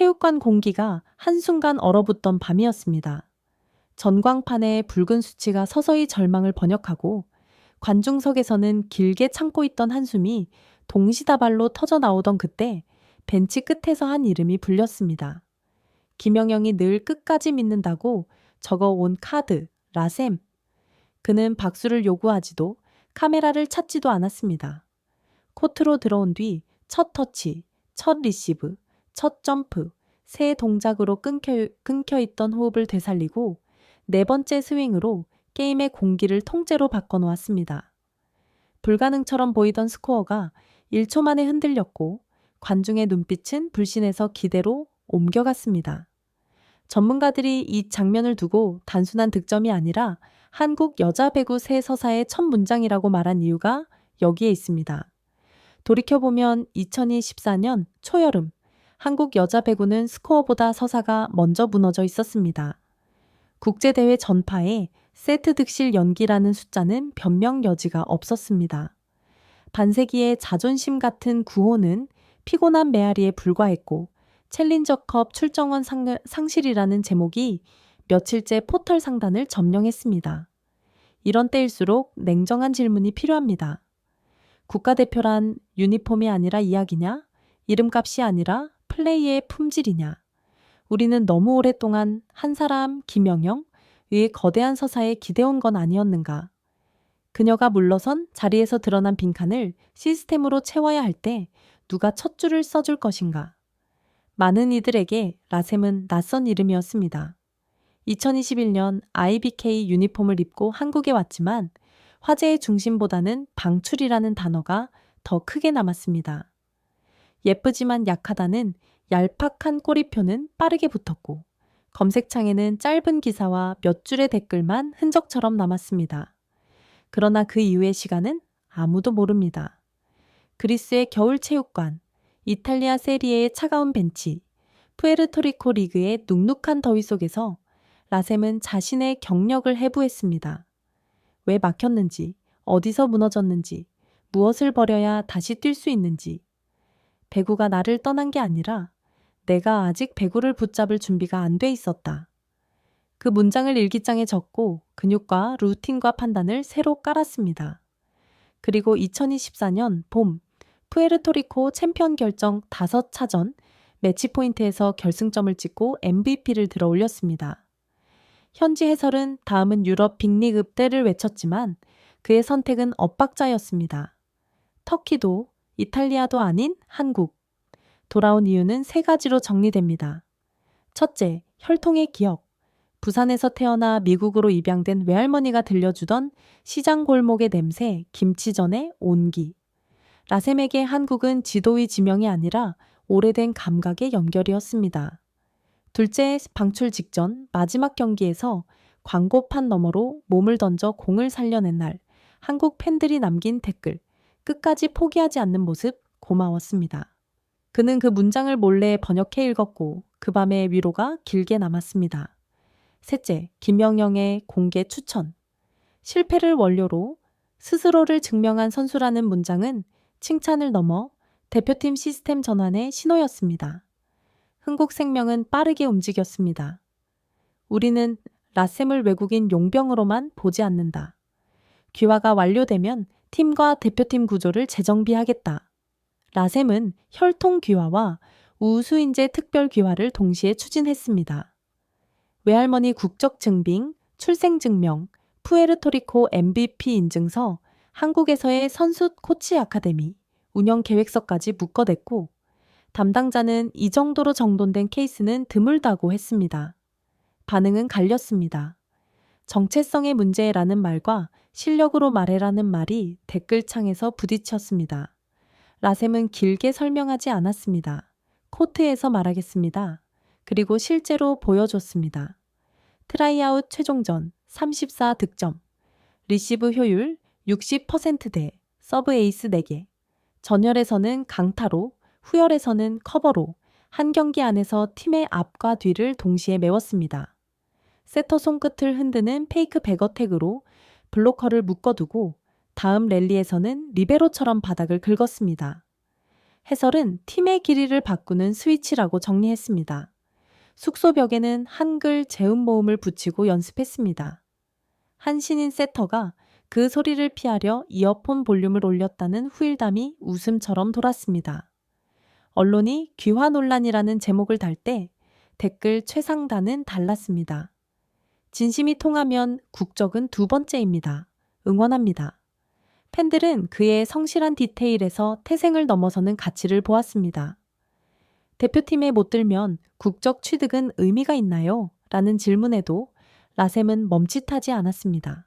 체육관 공기가 한순간 얼어붙던 밤이었습니다. 전광판에 붉은 수치가 서서히 절망을 번역하고 관중석에서는 길게 참고 있던 한숨이 동시다발로 터져 나오던 그때 벤치 끝에서 한 이름이 불렸습니다. 김영영이 늘 끝까지 믿는다고 적어 온 카드, 라셈. 그는 박수를 요구하지도 카메라를 찾지도 않았습니다. 코트로 들어온 뒤 첫 터치, 첫 리시브, 첫 점프, 세 동작으로 끊겨, 끊겨 있던 호흡을 되살리고 네 번째 스윙으로 게임의 공기를 통째로 바꿔놓았습니다. 불가능처럼 보이던 스코어가 1초 만에 흔들렸고 관중의 눈빛은 불신에서 기대로 옮겨갔습니다. 전문가들이 이 장면을 두고 단순한 득점이 아니라 한국 여자 배구 새 서사의 첫 문장이라고 말한 이유가 여기에 있습니다. 돌이켜보면 2014년 초여름 한국 여자 배구는 스코어보다 서사가 먼저 무너져 있었습니다. 국제대회 전파에 세트 득실 연기라는 숫자는 변명 여지가 없었습니다. 반세기의 자존심 같은 구호는 피곤한 메아리에 불과했고 챌린저컵 출정원 상, 상실이라는 제목이 며칠째 포털 상단을 점령했습니다. 이런 때일수록 냉정한 질문이 필요합니다. 국가대표란 유니폼이 아니라 이야기냐? 이름값이 아니라 플레이의 품질이냐? 우리는 너무 오랫동안 한 사람, 김영영, 의 거대한 서사에 기대온 건 아니었는가? 그녀가 물러선 자리에서 드러난 빈칸을 시스템으로 채워야 할 때 누가 첫 줄을 써줄 것인가? 많은 이들에게 라셈은 낯선 이름이었습니다. 2021년 IBK 유니폼을 입고 한국에 왔지만 화제의 중심보다는 방출이라는 단어가 더 크게 남았습니다. 예쁘지만 약하다는 얄팍한 꼬리표는 빠르게 붙었고 검색창에는 짧은 기사와 몇 줄의 댓글만 흔적처럼 남았습니다. 그러나 그 이후의 시간은 아무도 모릅니다. 그리스의 겨울 체육관, 이탈리아 세리에의 차가운 벤치, 푸에르토리코 리그의 눅눅한 더위 속에서 라셈은 자신의 경력을 해부했습니다. 왜 막혔는지, 어디서 무너졌는지, 무엇을 버려야 다시 뛸 수 있는지. 배구가 나를 떠난 게 아니라 내가 아직 배구를 붙잡을 준비가 안 돼 있었다. 그 문장을 일기장에 적고 근육과 루틴과 판단을 새로 깔았습니다. 그리고 2024년 봄 푸에르토리코 챔피언 결정 5차전 매치 포인트에서 결승점을 찍고 MVP를 들어 올렸습니다. 현지 해설은 다음은 유럽 빅리그 때를 외쳤지만 그의 선택은 엇박자였습니다. 터키도 이탈리아도 아닌 한국. 돌아온 이유는 세 가지로 정리됩니다. 첫째, 혈통의 기억. 부산에서 태어나 미국으로 입양된 외할머니가 들려주던 시장 골목의 냄새, 김치전의 온기. 라셈에게 한국은 지도의 지명이 아니라 오래된 감각의 연결이었습니다. 둘째, 방출 직전 마지막 경기에서 광고판 너머로 몸을 던져 공을 살려낸 날 한국 팬들이 남긴 댓글 끝까지 포기하지 않는 모습 고마웠습니다. 그는 그 문장을 몰래 번역해 읽었고 그 밤의 위로가 길게 남았습니다. 셋째, 김영영의 공개 추천. 실패를 원료로 스스로를 증명한 선수라는 문장은 칭찬을 넘어 대표팀 시스템 전환의 신호였습니다. 흥국생명은 빠르게 움직였습니다. 우리는 라셈을 외국인 용병으로만 보지 않는다. 귀화가 완료되면 팀과 대표팀 구조를 재정비하겠다. 라셈은 혈통 귀화와 우수인재 특별 귀화를 동시에 추진했습니다. 외할머니 국적 증빙, 출생 증명, 푸에르토리코 MVP 인증서, 한국에서의 선수 코치 아카데미, 운영 계획서까지 묶어냈고 담당자는 이 정도로 정돈된 케이스는 드물다고 했습니다. 반응은 갈렸습니다. 정체성의 문제라는 말과 실력으로 말해라는 말이 댓글창에서 부딪혔습니다. 라셈은 길게 설명하지 않았습니다. 코트에서 말하겠습니다. 그리고 실제로 보여줬습니다. 트라이아웃 최종전 34 득점, 리시브 효율 60%대, 서브 에이스 4개, 전열에서는 강타로 후열에서는 커버로 한 경기 안에서 팀의 앞과 뒤를 동시에 메웠습니다. 세터 손끝을 흔드는 페이크 백어택으로 블로커를 묶어두고 다음 랠리에서는 리베로처럼 바닥을 긁었습니다. 해설은 팀의 길이를 바꾸는 스위치라고 정리했습니다. 숙소 벽에는 한글 재음 모음을 붙이고 연습했습니다. 한 신인 세터가 그 소리를 피하려 이어폰 볼륨을 올렸다는 후일담이 웃음처럼 돌았습니다. 언론이 귀화 논란이라는 제목을 달 때 댓글 최상단은 달랐습니다. 진심이 통하면 국적은 두 번째입니다. 응원합니다. 팬들은 그의 성실한 디테일에서 태생을 넘어서는 가치를 보았습니다. 대표팀에 못 들면 국적 취득은 의미가 있나요? 라는 질문에도 라셈은 멈칫하지 않았습니다.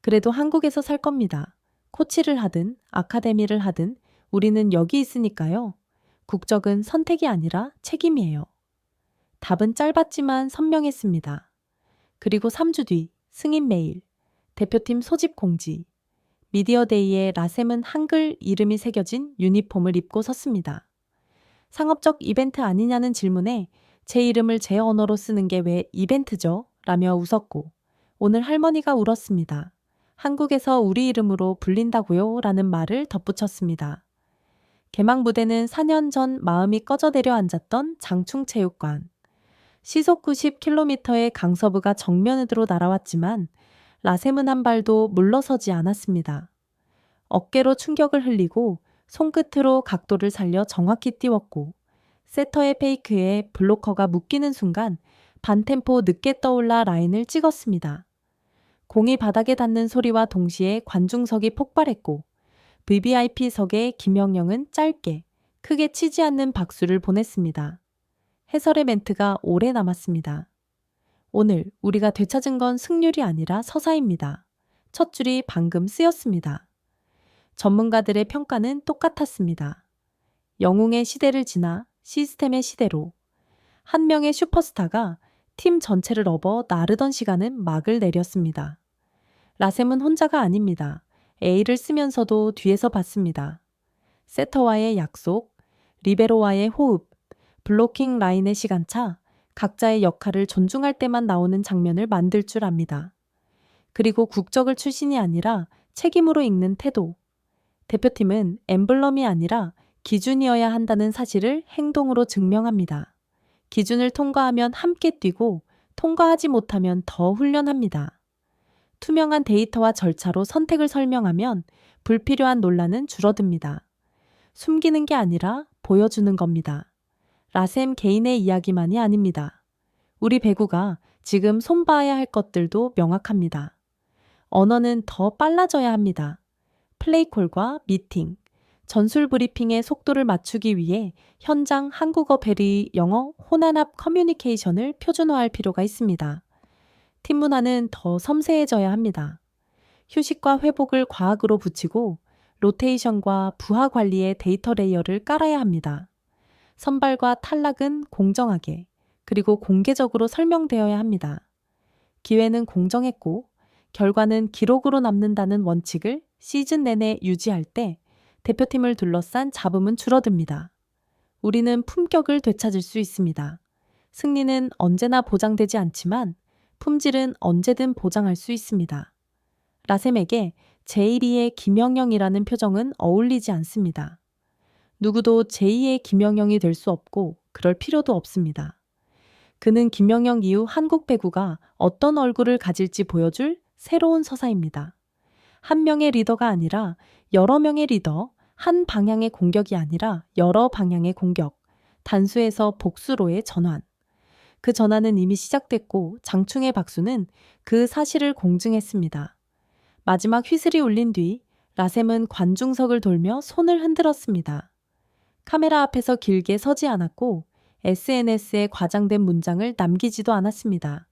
그래도 한국에서 살 겁니다. 코치를 하든 아카데미를 하든 우리는 여기 있으니까요. 국적은 선택이 아니라 책임이에요. 답은 짧았지만 선명했습니다. 그리고 3주 뒤 승인 메일, 대표팀 소집 공지, 미디어데이에 라셈은 한글 이름이 새겨진 유니폼을 입고 섰습니다. 상업적 이벤트 아니냐는 질문에 제 이름을 제 언어로 쓰는 게 왜 이벤트죠? 라며 웃었고 오늘 할머니가 울었습니다. 한국에서 우리 이름으로 불린다고요? 라는 말을 덧붙였습니다. 개막 무대는 4년 전 마음이 꺼져 내려앉았던 장충체육관. 시속 90km의 강서부가 정면으로 날아왔지만 라셈은 한 발도 물러서지 않았습니다. 어깨로 충격을 흘리고 손끝으로 각도를 살려 정확히 띄웠고 세터의 페이크에 블로커가 묶이는 순간 반템포 늦게 떠올라 라인을 찍었습니다. 공이 바닥에 닿는 소리와 동시에 관중석이 폭발했고 VVIP석의 김영영은 짧게 크게 치지 않는 박수를 보냈습니다. 해설의 멘트가 오래 남았습니다. 오늘 우리가 되찾은 건 승률이 아니라 서사입니다. 첫 줄이 방금 쓰였습니다. 전문가들의 평가는 똑같았습니다. 영웅의 시대를 지나 시스템의 시대로 한 명의 슈퍼스타가 팀 전체를 업어 나르던 시간은 막을 내렸습니다. 라셈은 혼자가 아닙니다. A를 쓰면서도 뒤에서 봤습니다. 세터와의 약속, 리베로와의 호흡, 블로킹 라인의 시간차, 각자의 역할을 존중할 때만 나오는 장면을 만들 줄 압니다. 그리고 국적을 출신이 아니라 책임으로 읽는 태도. 대표팀은 엠블럼이 아니라 기준이어야 한다는 사실을 행동으로 증명합니다. 기준을 통과하면 함께 뛰고 통과하지 못하면 더 훈련합니다. 투명한 데이터와 절차로 선택을 설명하면 불필요한 논란은 줄어듭니다. 숨기는 게 아니라 보여주는 겁니다. 라셈 개인의 이야기만이 아닙니다. 우리 배구가 지금 손봐야 할 것들도 명확합니다. 언어는 더 빨라져야 합니다. 플레이콜과 미팅, 전술 브리핑의 속도를 맞추기 위해 현장 한국어 베리 영어 혼합 커뮤니케이션을 표준화할 필요가 있습니다. 팀 문화는 더 섬세해져야 합니다. 휴식과 회복을 과학으로 붙이고 로테이션과 부하 관리의 데이터 레이어를 깔아야 합니다. 선발과 탈락은 공정하게 그리고 공개적으로 설명되어야 합니다. 기회는 공정했고 결과는 기록으로 남는다는 원칙을 시즌 내내 유지할 때 대표팀을 둘러싼 잡음은 줄어듭니다. 우리는 품격을 되찾을 수 있습니다. 승리는 언제나 보장되지 않지만 품질은 언제든 보장할 수 있습니다. 라셈에게 제1위의 김영영이라는 표정은 어울리지 않습니다. 누구도 제2의 김영영이 될 수 없고 그럴 필요도 없습니다. 그는 김영영 이후 한국 배구가 어떤 얼굴을 가질지 보여줄 새로운 서사입니다. 한 명의 리더가 아니라 여러 명의 리더, 한 방향의 공격이 아니라 여러 방향의 공격, 단수에서 복수로의 전환. 그 전환은 이미 시작됐고 장충의 박수는 그 사실을 공증했습니다. 마지막 휘슬이 울린 뒤 라셈은 관중석을 돌며 손을 흔들었습니다. 카메라 앞에서 길게 서지 않았고 SNS에 과장된 문장을 남기지도 않았습니다.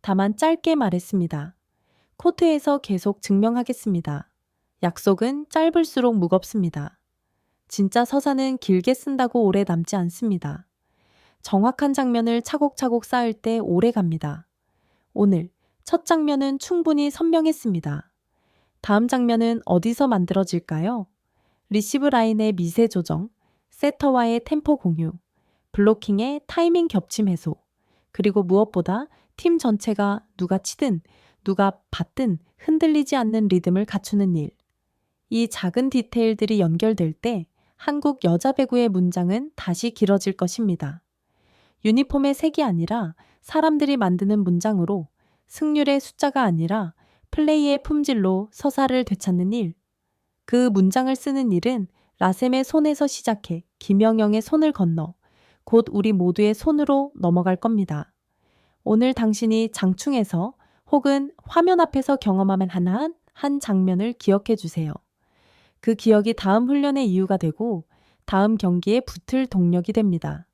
다만 짧게 말했습니다. 코트에서 계속 증명하겠습니다. 약속은 짧을수록 무겁습니다. 진짜 서사는 길게 쓴다고 오래 남지 않습니다. 정확한 장면을 차곡차곡 쌓을 때 오래 갑니다. 오늘 첫 장면은 충분히 선명했습니다. 다음 장면은 어디서 만들어질까요? 리시브 라인의 미세 조정, 세터와의 템포 공유, 블로킹의 타이밍 겹침 해소, 그리고 무엇보다 팀 전체가 누가 치든 누가 받든 흔들리지 않는 리듬을 갖추는 일. 이 작은 디테일들이 연결될 때 한국 여자 배구의 문장은 다시 길어질 것입니다. 유니폼의 색이 아니라 사람들이 만드는 문장으로 승률의 숫자가 아니라 플레이의 품질로 서사를 되찾는 일. 그 문장을 쓰는 일은 라셈의 손에서 시작해 김영영의 손을 건너 곧 우리 모두의 손으로 넘어갈 겁니다. 오늘 당신이 장충에서 혹은 화면 앞에서 경험하면 하나한 한 장면을 기억해 주세요. 그 기억이 다음 훈련의 이유가 되고 다음 경기에 붙을 동력이 됩니다.